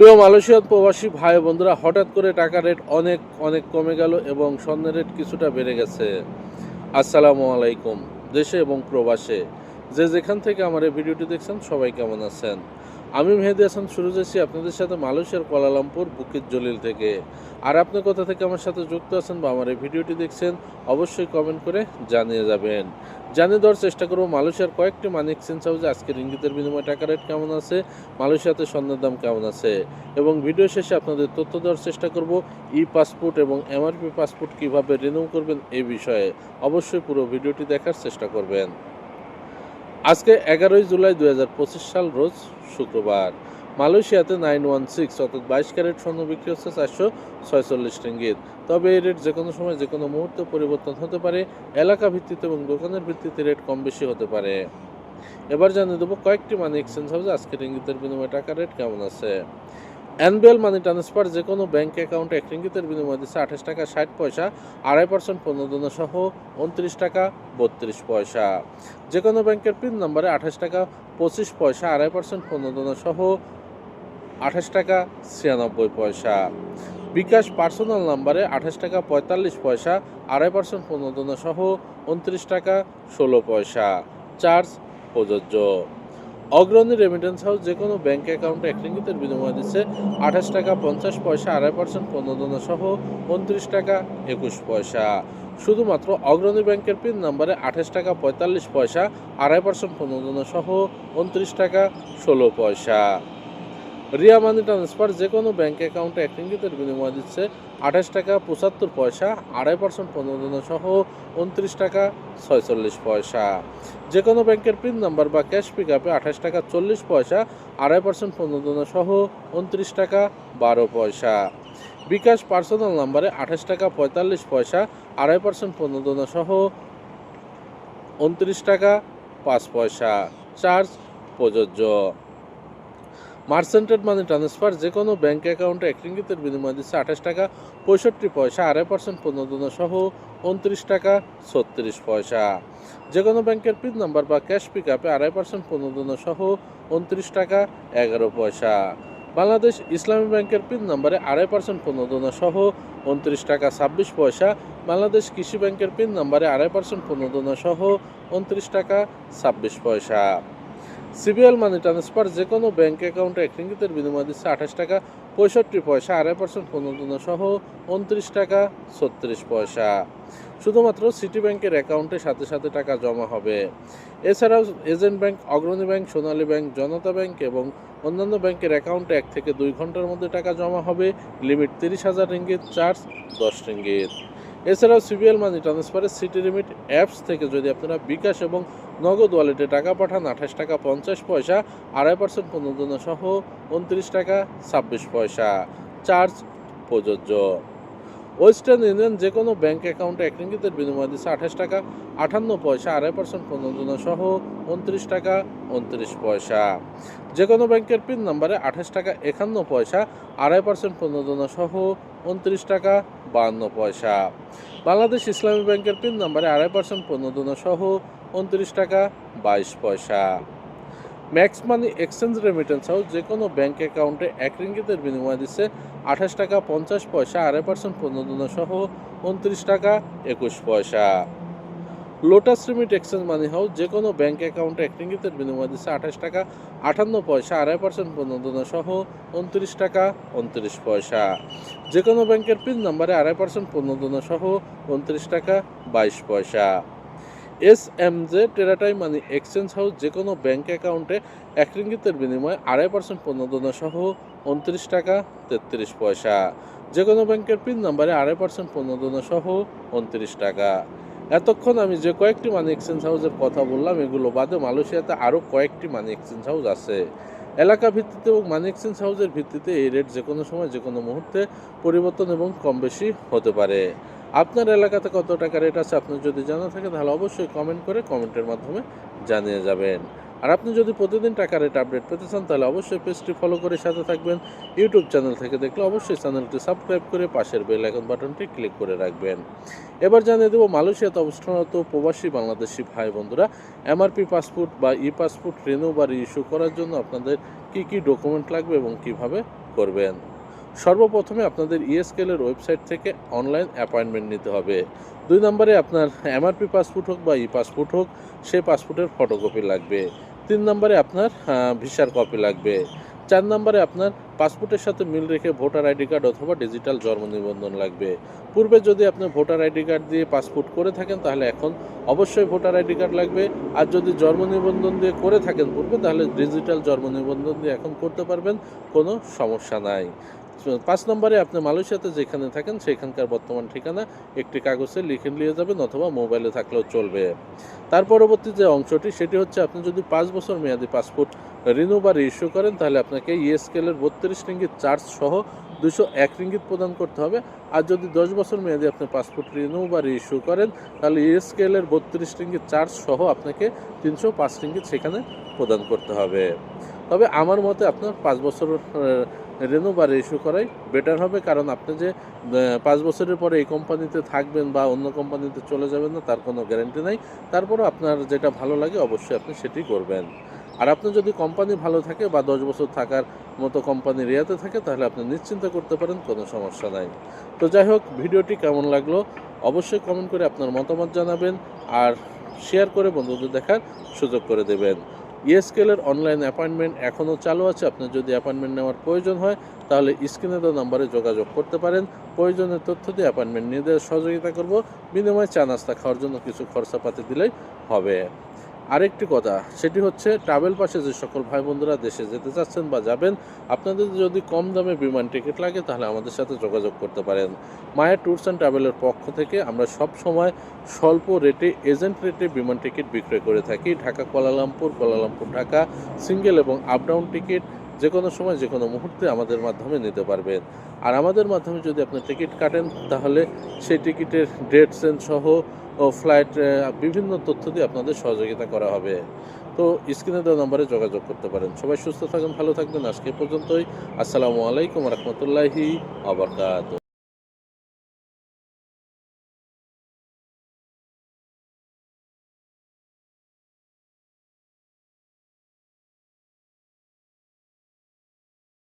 প্রিয় মালয়েশিয়ার প্রবাসী ভাই বন্ধুরা, হঠাৎ করে টাকা রেট অনেক অনেক কমে গেল এবং স্বর্ণের রেট কিছুটা বেড়ে গেছে। আসসালামু আলাইকুম, দেশে এবং প্রবাসে। যে যেখান থেকে আমার এই ভিডিওটি দেখছেন, সবাই কেমন আছেন? আমি মেহেদি হাসান শুরু করছি আপনাদের সাথে মালয়েশিয়ার কুয়ালালামপুর বুকিত জলিল থেকে। আর আপনি কোথা থেকে আমার সাথে যুক্ত আছেন বা আমার এই ভিডিওটি দেখছেন, অবশ্যই কমেন্ট করে জানিয়ে যাবেন। জানিয়ে দেওয়ার চেষ্টা করব, মালয়েশিয়ার কয়েকটি মানি এক্সচেঞ্জ হাউসে আজকের ইঙ্গিতের বিনিময়ে টাকা রেট কেমন আছে, মালয়েশিয়াতে স্বর্ণের দাম কেমন আছে, এবং ভিডিও শেষে আপনাদের তথ্য দেওয়ার চেষ্টা করব, ই পাসপোর্ট এবং এমআরপি পাসপোর্ট কীভাবে রিনিউ করবেন এই বিষয়ে। অবশ্যই পুরো ভিডিওটি দেখার চেষ্টা করবেন। আজকে এগারোই জুলাই দু হাজার পঁচিশ সাল রোজ শুক্রবার। মালয়েশিয়াতে নাইন ওয়ান সিক্স অর্থাৎ বাইশ ক্যারেট স্বর্ণ বিক্রি হচ্ছে চারশো ছয়চল্লিশ রিঙ্গিত। তবে এই রেট যে কোনো সময় যে কোনো মুহূর্তে পরিবর্তন হতে পারে, এলাকা ভিত্তিতে এবং দোকানের ভিত্তিতে রেট কম বেশি হতে পারে। এবার জানিয়ে দেবো কয়েকটি মানি এক্সচেঞ্জ হাউসে আজকে ইঙ্গিতের বিনিময়ে টাকা রেট কেমন আছে। অ্যানবিএল মানি ট্রান্সফার যে কোনো ব্যাংক অ্যাকাউন্টে এক রিঙ্গিতের বিনিময়ে দিচ্ছে আঠাশ টাকা, ষাট পয়সা, আড়াই পার্সেন্ট প্রণোদনা সহ উনত্রিশ টাকা, বত্রিশ পয়সা। যে কোনো ব্যাংকের পিন নম্বরে আঠাশ টাকা, পঁচিশ পয়সা, আড়াই পার্সেন্ট প্রণোদনা সহ আঠাশ টাকা, ছিয়ানব্বই পয়সা। বিকাশ পার্সোনাল নাম্বারে আঠাশ টাকা, পঁয়তাল্লিশ পয়সা, আড়াই পার্সেন্ট প্রণোদনা সহ উনত্রিশ টাকা, ষোলো পয়সা। চার্জ প্রযোজ্য। অগ্রণী রেমিটেন্স হাউস যে কোনো ব্যাঙ্ক অ্যাকাউন্টে এক রিঙ্গিতের বিনিময় দিচ্ছে আঠাশ টাকা পঞ্চাশ পয়সা, আড়াই পার্সেন্ট প্রণোদনা সহ উনত্রিশ টাকা একুশ পয়সা। শুধুমাত্র অগ্রণী ব্যাংকের পিন নাম্বারে আঠাশ টাকা পঁয়তাল্লিশ পয়সা, আড়াই পার্সেন্ট প্রণোদনা সহ উনত্রিশ টাকা ষোলো পয়সা। রিয়া মানি ট্রান্সফার যে কোনো ব্যাঙ্ক অ্যাকাউন্টে এক রিঙ্গিতের বিনিময় দিচ্ছে আঠাশ টাকা পঁচাত্তর পয়সা, আড়াই পার্সেন্ট প্রণোদনা সহ উনত্রিশ টাকা ছয়চল্লিশ পয়সা। যে কোনো ব্যাংকের পিন নাম্বার বা ক্যাশ পিক আপে আঠাশ টাকা চল্লিশ পয়সা, আড়াই পার্সেন্ট প্রণোদনা সহ উনত্রিশ টাকা বারো পয়সা। বিকাশ পার্সোনাল নাম্বারে আঠাশ টাকা পঁয়তাল্লিশ পয়সা, আড়াই পার্সেন্ট প্রণোদনা সহ উনত্রিশ টাকা পাঁচ পয়সা। চার্জ প্রযোজ্য। মার্সেন্টেড মানি ট্রান্সফার যে কোনো ব্যাঙ্ক অ্যাকাউন্টে এক রিঙ্গিতের বিনিময় দিচ্ছে আঠাশ টাকা, পঁয়ষট্টি পয়সা, আড়াই পার্সেন্ট প্রণোদনা সহ উনত্রিশ টাকা, ছত্রিশ পয়সা। যে কোনো ব্যাংকের পিন নাম্বার বা ক্যাশ পিক আপে আড়াই পার্সেন্ট প্রণোদনা সহ উনত্রিশ টাকা, এগারো পয়সা। বাংলাদেশ ইসলামী ব্যাংকের পিন নাম্বারে আড়াই পার্সেন্ট প্রণোদনা সহ উনত্রিশ টাকা, ছাব্বিশ পয়সা। বাংলাদেশ কৃষি ব্যাংকের পিন নাম্বারে আড়াই পার্সেন্ট প্রণোদনা সহ উনত্রিশ টাকা, ছাব্বিশ পয়সা। সিবিএল মানি ট্রান্সফার যে কোনো ব্যাঙ্ক অ্যাকাউন্টে এক রিঙ্গিতের বিনিময় দিচ্ছে আঠাশ টাকা, পঁয়ষট্টি পয়সা, আড়াই পার্সেন্ট প্রণোদনা সহ উনত্রিশ টাকা, ছত্রিশ পয়সা। শুধুমাত্র সিটি ব্যাংকের অ্যাকাউন্টে সাথে সাথে টাকা জমা হবে। এছাড়াও agent bank, Agrani bank, Sonali bank, Janata bank এবং অন্যান্য ব্যাংকের অ্যাকাউন্টে এক থেকে দুই ঘণ্টার মধ্যে টাকা জমা হবে। লিমিট তিরিশ হাজার রিঙ্গিত, চার্জ দশ রিঙ্গিত। এছাড়াও সিবিএল মানি ট্রান্সফারের সিটি লিমিট অ্যাপস থেকে যদি আপনারা বিকাশ এবং নগদ ওয়ালেটে টাকা পাঠান, আঠাশ টাকা পঞ্চাশ পয়সা, আড়াই পার্সেন্ট পণ্যদনা সহ, উনত্রিশ টাকা ছাব্বিশ পয়সা। চার্জ প্রযোজ্য। ওয়েস্টার্ন ইউনিয়ন যে কোনো ব্যাঙ্ক অ্যাকাউন্টে এক রিঙ্গিতের বিনিময় দিচ্ছে আঠাশ টাকা আঠান্ন পয়সা, আড়াই পার্সেন্ট প্রণোদনা সহ উনত্রিশ টাকা, উনত্রিশ পয়সা। যে কোনো ব্যাংকের পিন নাম্বারে আঠাশ টাকা, একান্ন পয়সা, আড়াই পার্সেন্ট প্রণোদনা সহ উনত্রিশ টাকা বাহান্ন পয়সা। বাংলাদেশ ইসলামী ব্যাংকের পিন নাম্বারে আড়াই পার্সেন্ট প্রণোদনা সহ উনত্রিশ টাকা, বাইশ পয়সা। Max money exchange remittance house যে কোনো ব্যাংক অ্যাকাউন্টে এক রিঙ্গিতের বিনিময় দিচ্ছে আঠাশ টাকা পঞ্চাশ পয়সা, আড়াই পার্সেন্ট প্রণোদনা সহ উনত্রিশ টাকা একুশ পয়সা। Lotus remit exchange money house যে কোনো ব্যাঙ্ক অ্যাকাউন্টে এক রিঙ্গিতের বিনিময় দিচ্ছে আঠাশ টাকা আটান্ন পয়সা, আড়াই পার্সেন্ট প্রণোদনা সহ উনত্রিশ টাকা উনত্রিশ পয়সা। যে কোনো ব্যাংকের পিন নাম্বারে আড়াই পার্সেন্ট প্রণোদনা সহ উনত্রিশ টাকা বাইশ পয়সা। S M J Teratai money exchange house যে কোনো ব্যাঙ্ক অ্যাকাউন্টে এক রিঙ্গিতের বিনিময়ে আড়াই পার্সেন্ট প্রণোদনা সহ উনত্রিশ টাকা, তেত্রিশ পয়সা। যে কোনো ব্যাংকের পিন নাম্বারে আড়াই পার্সেন্ট প্রণোদনা সহ উনত্রিশ টাকা। এতক্ষণ আমি যে কয়েকটি মানি এক্সচেঞ্জ হাউসের কথা বললাম, এগুলো বাদে মালয়েশিয়াতে আরও কয়েকটি মানি এক্সচেঞ্জ হাউস আছে। এলাকা ভিত্তিতে এবং মানি এক্সচেঞ্জ হাউসের ভিত্তিতে এই রেট যে কোনো সময় যে কোনো মুহূর্তে পরিবর্তন এবং কম বেশি হতে পারে। আপনার এলাকাতে কত টাকা রেট আছে আপনার যদি জানা থাকে, তাহলে অবশ্যই কমেন্ট করে কমেন্টের মাধ্যমে জানিয়ে যাবেন। আর আপনি যদি প্রতিদিন টাকা রেট আপডেট পেতে চান, তাহলে অবশ্যই পেজটি ফলো করে সাথে থাকবেন। ইউটিউব চ্যানেল থেকে দেখলে অবশ্যই চ্যানেলটি সাবস্ক্রাইব করে পাশের বেল আইকন বাটনটি ক্লিক করে রাখবেন। এবার জানিয়ে দেবো, মালয়েশিয়াতে অবস্থানরত প্রবাসী বাংলাদেশি ভাই বন্ধুরা এমআরপি পাসপোর্ট বা ই পাসপোর্ট রিনিউ বা ইস্যু করার জন্য আপনাদের কি কি ডকুমেন্ট লাগবে এবং কীভাবে করবেন? সর্বপ্রথমে আপনাদের ইএসকেলের ওয়েবসাইট থেকে অনলাইন অ্যাপয়েন্টমেন্ট নিতে হবে। দুই নম্বরে আপনার এমআরপি পাসপোর্ট হোক বা ই পাসপোর্ট হোক, সেই পাসপোর্টের ফটোকপি লাগবে। তিন নম্বরে আপনার ভিসার কপি লাগবে। চার নম্বরে আপনার পাসপোর্টের সাথে মিল রেখে ভোটার আইডি কার্ড অথবা ডিজিটাল জন্ম নিবন্ধন লাগবে। পূর্বে যদি আপনি ভোটার আইডি কার্ড দিয়ে পাসপোর্ট করে থাকেন, তাহলে এখন অবশ্যই ভোটার আইডি কার্ড লাগবে। আর যদি জন্ম নিবন্ধন দিয়ে করে থাকেন পূর্বে, তাহলে ডিজিটাল জন্ম নিবন্ধন দিয়ে এখন করতে পারবেন, কোনো সমস্যা নাই। পাঁচ নম্বরে আপনি মালয়েশিয়াতে যেখানে থাকেন, সেখানকার বর্তমান ঠিকানা একটি কাগজে লিখে নিয়ে যাবেন অথবা মোবাইলে থাকলেও চলবে। তার পরবর্তী যে অংশটি, সেটি হচ্ছে আপনি যদি পাঁচ বছর মেয়াদি পাসপোর্ট রিনিউ বা ইস্যু করেন, তাহলে আপনাকে ইএসকেলের বত্রিশ রিঙ্গিত চার্জ সহ দুশো এক রিঙ্গিত প্রদান করতে হবে। আর যদি দশ বছর মেয়াদি আপনি পাসপোর্ট রিনিউ বা ইস্যু করেন, তাহলে ইএসকেলের বত্রিশ রিঙ্গিত চার্জ সহ আপনাকে তিনশো পাঁচ রিঙ্গিত সেখানে প্রদান করতে হবে। তবে আমার মতে আপনার পাঁচ বছর রেনু বা ইস্যু করাই বেটার হবে। কারণ আপনি যে পাঁচ বছরের পরে এই কোম্পানিতে থাকবেন বা অন্য কোম্পানিতে চলে যাবেন না, তার কোনো গ্যারান্টি নাই। তারপরও আপনার যেটা ভালো লাগে অবশ্যই আপনি সেটি করবেন। আর আপনি যদি কোম্পানি ভালো থাকে বা দশ বছর থাকার মতো কোম্পানি রিয়াতে থাকে, তাহলে আপনি নিশ্চিন্ত করতে পারেন, কোনো সমস্যা নাই। তো যাই হোক, ভিডিওটি কেমন লাগল অবশ্যই কমেন্ট করে আপনার মতামত জানাবেন আর শেয়ার করে বন্ধুদের দেখার সুযোগ করে দেবেন। ইএসকেলের অনলাইন অ্যাপয়েন্টমেন্ট এখনও চালু আছে। আপনার যদি অ্যাপয়েন্টমেন্ট নেওয়ার প্রয়োজন হয়, তাহলে স্ক্রিনে দেওয়া নাম্বারে যোগাযোগ করতে পারেন। প্রয়োজনীয় তথ্য দিয়ে অ্যাপয়েন্টমেন্ট নিয়ে সহযোগিতা করব। বিনিময়ে চা নাস্তা খাওয়ার জন্য কিছু খরচাপাতি দিলেই হবে। আরেকটি কথা, সেটি হচ্ছে ট্রাভেল পাশে যে সকল ভাই বন্ধুরা দেশে যেতে চাচ্ছেন বা যাবেন, আপনাদের যদি কম দামে বিমান টিকিট লাগে, তাহলে আমাদের সাথে যোগাযোগ করতে পারেন। মায়া ট্যুরস অ্যান্ড ট্রাভেলের পক্ষ থেকে আমরা সব সময় স্বল্প রেটে এজেন্ট রেটে বিমান টিকিট বিক্রয় করে থাকি। Dhaka, Kuala Lumpur Kuala Lumpur, Dhaka, single এবং আপ ডাউন টিকিট যে কোনো সময় যে কোনো মুহূর্তে আমাদের মাধ্যমে নিতে পারবেন। আর আমাদের মাধ্যমে যদি আপনি টিকিট কাটেন, তাহলে সেই টিকিটের ডেট সেন্স সহ ও ফ্লাইট বিভিন্ন তথ্য দিয়ে আপনাদের সহযোগিতা করা হবে। তো স্ক্রিনে দেওয়া নম্বরে যোগাযোগ করতে পারেন। সবাই সুস্থ থাকবেন ভালো থাকবেন। আজকে পর্যন্তই। আসসালামু আলাইকুম রহমতুল্লাহি আবরকাত